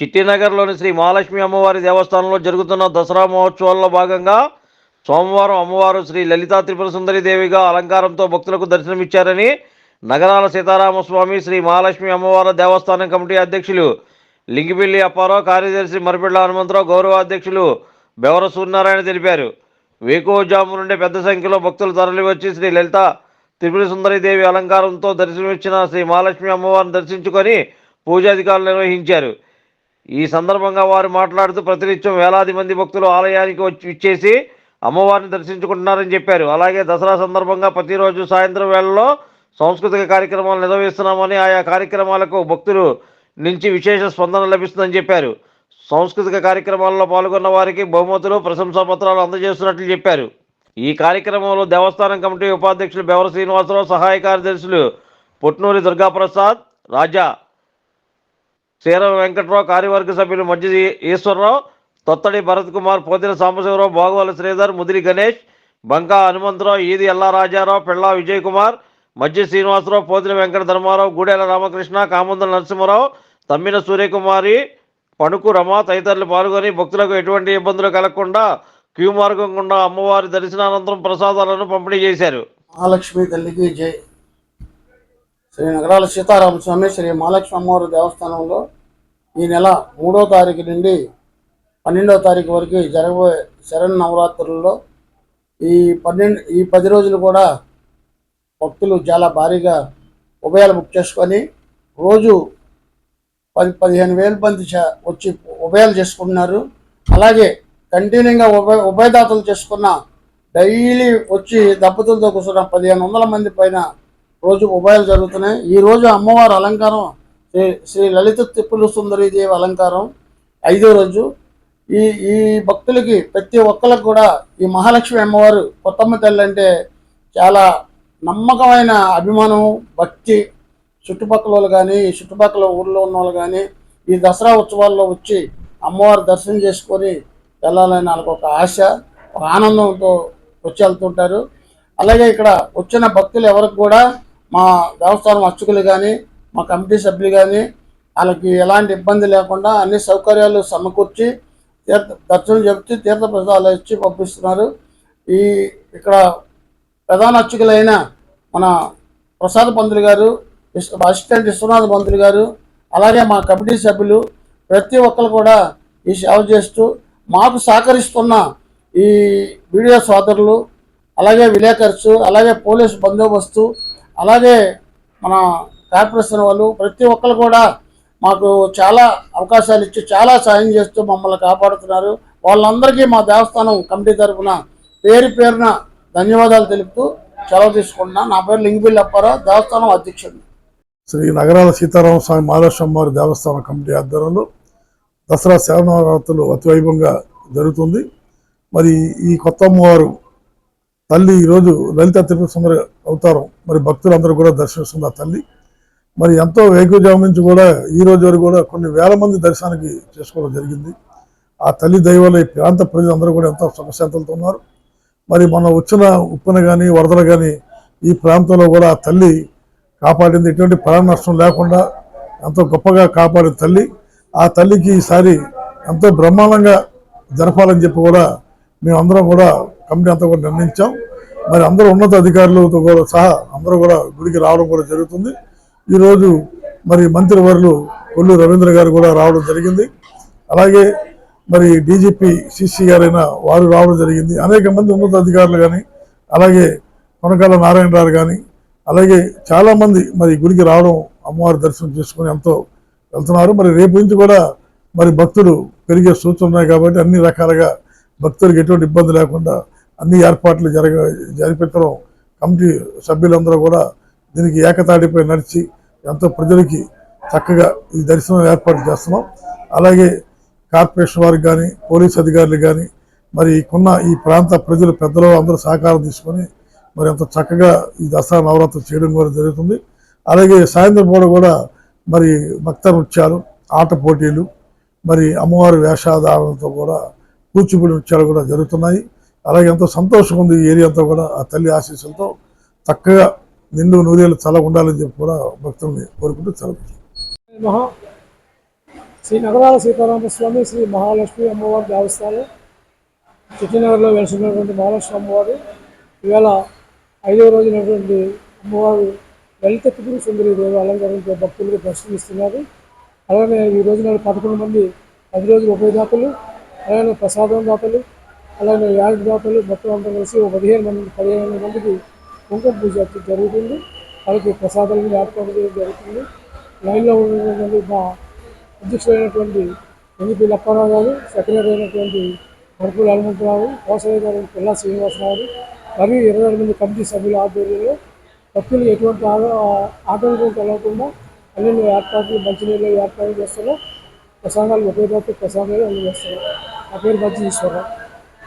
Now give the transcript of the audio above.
చిట్టినగర్లోని శ్రీ మహాలక్ష్మి అమ్మవారి దేవస్థానంలో జరుగుతున్న దసరా మహోత్సవాల్లో భాగంగా సోమవారం అమ్మవారు శ్రీ లలితా త్రిపుర సుందరి దేవిగా అలంకారంతో భక్తులకు దర్శనమిచ్చారని నగరాల సీతారామస్వామి శ్రీ మహాలక్ష్మి అమ్మవారి దేవస్థానం కమిటీ అధ్యక్షులు లింగిపిల్లి అప్పారావు కార్యదర్శి మరిపిళ్ళ హనుమంతరావు గౌరవ అధ్యక్షులు బెవర సూర్యనారాయణ తెలిపారు. వేకోజాము నుండి పెద్ద సంఖ్యలో భక్తులు తరలివచ్చి శ్రీ లలిత త్రిపుర సుందరి దేవి అలంకారంతో దర్శనమిచ్చిన శ్రీ మహాలక్ష్మి అమ్మవారిని దర్శించుకొని పూజాధికారులు నిర్వహించారు. ఈ సందర్భంగా వారు మాట్లాడుతూ ప్రతినిత్యం వేలాది మంది భక్తులు ఆలయానికి వచ్చి ఇచ్చేసి అమ్మవారిని దర్శించుకుంటున్నారని చెప్పారు. అలాగే దసరా సందర్భంగా ప్రతిరోజు సాయంత్రం వేళలో సాంస్కృతిక కార్యక్రమాలు నిర్వహిస్తున్నామని ఆయా కార్యక్రమాలకు భక్తులు నుంచి విశేష స్పందన లభిస్తుందని చెప్పారు. సాంస్కృతిక కార్యక్రమాల్లో పాల్గొన్న వారికి బహుమతులు ప్రశంసా పత్రాలు అందజేస్తున్నట్లు చెప్పారు. ఈ కార్యక్రమంలో దేవస్థానం కమిటీ ఉపాధ్యక్షులు బెవర శ్రీనివాసరావు సహాయ కార్యదర్శులు పొట్నూరి దుర్గాప్రసాద్ రాజా శ్రీరామ వెంకట్రావు కార్యవర్గ సభ్యులు మధ్య ఈశ్వరరావు తొత్తడి భరత్ కుమార్ పోతిన సాంబశివరావు బాగోల శ్రీధర్ ముదిరి గణేష్ బంకా హనుమంతరావు ఈది ఎల్లా రాజారావు పెళ్ళా విజయ్ కుమార్ మధ్య శ్రీనివాసరావు పోతిన వెంకట ధర్మారావు గూడెల రామకృష్ణ కామందుల నరసింహరావు తమ్మిన సూర్యకుమారి పణుకు రమ తదితరులు పాల్గొని భక్తులకు ఎటువంటి ఇబ్బందులు కలగకుండా క్యూ మార్గం గుండా అమ్మవారి దర్శనానంతరం ప్రసాదాలను పంపిణీ చేశారు. మహాలక్ష్మి తల్లికి జై. శ్రీ నగరాల సీతారామ స్వామి శ్రీ మహాలక్ష్మి అమ్మవారి దేవస్థానంలో ఈ నెల మూడో తారీఖు నుండి పన్నెండో తారీఖు వరకు జరగబోయే శరణ్ నవరాత్రుల్లో ఈ పన్నెండు ఈ పది రోజులు కూడా భక్తులు చాలా భారీగా ఉభయాలు బుక్ చేసుకొని రోజు పది పదిహేను వేల మంది వచ్చి ఉభయాలు చేసుకుంటున్నారు. అలాగే కంటిన్యూగా ఉభయ ఉభయదాతలు చేసుకున్న డైలీ వచ్చి దంపతులతో కూర్చున్న పదిహేను వందల మంది పైన రోజు ఉభయాలు జరుగుతున్నాయి. ఈ రోజు అమ్మవారి అలంకారం శ్రీ శ్రీ లలిత తిప్పులు సుందరి దేవి అలంకారం ఐదో రోజు. ఈ ఈ భక్తులకి ప్రతి ఒక్కరికి కూడా ఈ మహాలక్ష్మి అమ్మవారు కొత్తమ్మ తల్లి అంటే చాలా నమ్మకమైన అభిమానం భక్తి. చుట్టుపక్కల వాళ్ళు కానీ ఈ చుట్టుపక్కల ఊళ్ళో ఉన్న వాళ్ళు కానీ ఈ దసరా ఉత్సవాల్లో వచ్చి అమ్మవారు దర్శనం చేసుకొని వెళ్ళాలని వాళ్ళకు ఒక ఆశ ఒక ఆనందంతో వచ్చి వెళ్తుంటారు. అలాగే ఇక్కడ వచ్చిన భక్తులు ఎవరికి కూడా మా దేవస్థానం అర్చకులు కానీ మా కమిటీ సభ్యులు కానీ వాళ్ళకి ఎలాంటి ఇబ్బంది లేకుండా అన్ని సౌకర్యాలు సమకూర్చి తీర్థ దర్శనం చెప్తే తీర్థ ప్రసాదాలు ఇచ్చి పంపిస్తున్నారు. ఈ ఇక్కడ ప్రధాన అర్చకులైన మన ప్రసాద్ పంతులు గారు అసిస్టెంట్ విశ్వనాథ్ పంతులు గారు అలాగే మా కమిటీ సభ్యులు ప్రతి ఒక్కరు కూడా ఈ సేవ చేస్తూ మాకు సహకరిస్తున్న ఈ వీడియో సోదరులు అలాగే విలేకర్స్ అలాగే పోలీసు బందోబస్తు అలాగే మన కార్పొరేషన్ వాళ్ళు ప్రతి ఒక్కరు కూడా మాకు చాలా అవకాశాలు ఇచ్చి చాలా సాయం చేస్తూ మమ్మల్ని కాపాడుతున్నారు. వాళ్ళందరికీ మా దేవస్థానం కమిటీ తరఫున పేరు పేరున ధన్యవాదాలు తెలుపుతూ సెలవు తీసుకుంటున్నా. నా పేరు లింగిబిల్లి అప్పారావు దేవస్థానం అధ్యక్షుడు శ్రీ నగరాల సీతారామ స్వామి మహాలక్ష్మి వారి దేవస్థాన కమిటీ ఆధ్వర్యంలో దసరా శరణవరాత్రులు అతి వైభవంగా జరుగుతుంది. మరి ఈ కొత్త అమ్మవారు తల్లి ఈరోజు లలిత తిరుపతి సుందర అవతారం మరి భక్తులందరూ కూడా దర్శిస్తుంది ఆ తల్లి. మరి ఎంతో వేకుజాము నుంచి కూడా ఈ రోజు వరకు కూడా కొన్ని వేల మంది దర్శనానికి చేసుకోవడం జరిగింది. ఆ తల్లి దైవాల ఈ ప్రాంత ప్రజలందరూ కూడా ఎంతో సుఖశాంతులతో ఉన్నారు. మరి మన వచ్చిన ఉప్పున కానీ వరదలు కానీ ఈ ప్రాంతంలో కూడా ఆ తల్లి కాపాడింది. ఎటువంటి ప్రాణ నష్టం లేకుండా ఎంతో గొప్పగా కాపాడిన తల్లి. ఆ తల్లికి ఈసారి ఎంతో బ్రహ్మాండంగా జరపాలని చెప్పి కూడా మేమందరం కూడా కమిటీ అంతా కూడా నిర్ణయించాం. మరి అందరూ ఉన్నత అధికారులతో కూడా సహా అందరూ కూడా గుడికి రావడం కూడా జరుగుతుంది. ఈరోజు మరి మంత్రివర్యులు కొల్లు రవీంద్ర గారు కూడా రావడం జరిగింది. అలాగే మరి డీజీపీ సిసి గారైన వారు రావడం జరిగింది. అనేక మంది ఉన్నత అధికారులు కానీ అలాగే కొనకాల నారాయణరావు కానీ అలాగే చాలామంది మరి గుడికి రావడం అమ్మవారి దర్శనం చేసుకుని ఎంతో వెళ్తున్నారు. మరి రేపు నుంచి కూడా మరి భక్తులు పెరిగే సూచనలు ఉన్నాయి కాబట్టి అన్ని రకాలుగా భక్తులకు ఎటువంటి ఇబ్బంది లేకుండా అన్ని ఏర్పాట్లు జరగ జరిపించడం కమిటీ సభ్యులందరూ కూడా దీనికి ఏకతాటిపై నడిచి ఎంతో ప్రజలకి చక్కగా ఈ దర్శనం ఏర్పాటు చేస్తున్నాం. అలాగే కార్పొరేషన్ వారికి కానీ పోలీస్ అధికారులు కానీ మరి కొన్న ఈ ప్రాంత ప్రజలు పెద్దలు అందరూ సహకారం తీసుకొని మరి ఎంతో చక్కగా ఈ దసరా నవరాత్రులు చేయడం కూడా జరుగుతుంది. అలాగే సాయంత్రం పూట కూడా మరి భక్త నృత్యాలు ఆట పోటీలు మరి అమ్మవారి వేషాధారణతో కూడా కూచిపూడి నృత్యాలు కూడా జరుగుతున్నాయి. అలాగే ఎంతో సంతోషంగా ఉంది ఈ ఏరియా అంతా కూడా ఆ తల్లి ఆశీస్సులతో చక్కగా నిండు నూరేళ్ళు చల్లగా ఉండాలని చెప్పి కూడా భక్తుల్ని కోరుకుంటూ చదువు మహా శ్రీ నగరాల సీతారామస్వామి శ్రీ మహాలక్ష్మి అమ్మవారి దేవస్థానం. చిట్టినగర్లో వెలిసినటువంటి మహాలక్ష్మి అమ్మవారు ఇవాళ ఐదవ రోజునటువంటి అమ్మవారు లలిత త్రిపుర సుందరి దేవి అలంకరణతో భక్తులకు దర్శనమిస్తున్నారు. అలానే ఈ రోజున పదకొండు మంది పది రోజులు ఉభయదాతలు అలాగే ప్రసాదం దాతలు అలాగే యాడ్ దాతలు మొత్తం అంతా కలిసి ఒక పదిహేను మంది పదిహేను మందికి కుంకుమ పూజ జరుగుతుంది. వాళ్ళకి ప్రసాదాలను ఏర్పాటు చేయడం జరుగుతుంది. లైన్లో ఉన్నటువంటి మా అధ్యక్షుడైనటువంటి ఎన్నిపి లప్పారావు గారు సెక్రటరీ అయినటువంటి మరుపుల హనుమంతరావు కోసయ్య గారు పిల్లా శ్రీనివాసరావు మరియు ఇరవై ఆరు మంది కమిటీ సభ్యుల ఆధ్వర్యంలో భక్తులు ఎటువంటి ఆటంకం కలగకుండా అన్ని ఏర్పాట్లు మంచినీళ్ళు ఏర్పాటు చేస్తున్నాం. ప్రసాదాలు ఉపయోగపడుతూ ప్రసాదాలు అందజేస్తున్నాం నా పేరు మంచి ఈశ్వరరావు.